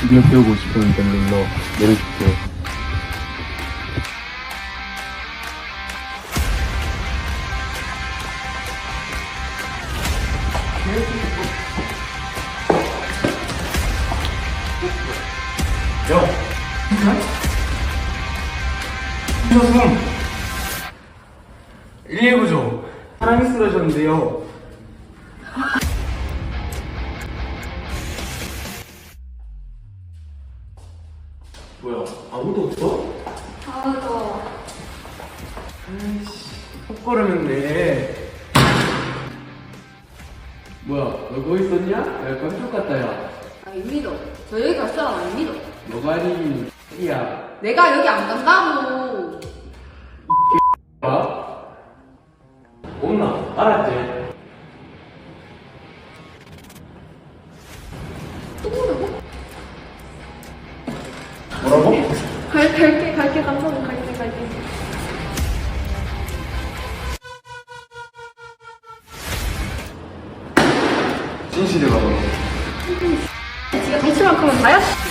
드디어 배우고 싶은 밴들러 내려줄게. 야! 이호승! 119죠. 사람이 쓰러졌는데요. 뭐야, 아무도 없어? 아, 더워. 헛걸음했네. 뭐야, 너 거기 있었냐? 야, 깜짝 같다, 야. 아, 임미도. 저 여기 갈 사람 안 믿어. 너가 아니, 야. 내가 여기 안 간다고. 없나? 알았지? 또? 뭐라고? 갈, 갈게, 갈게, 감사합니다. 갈게, 갈게. 진실을 말해. 지가 대출만 크면 다야?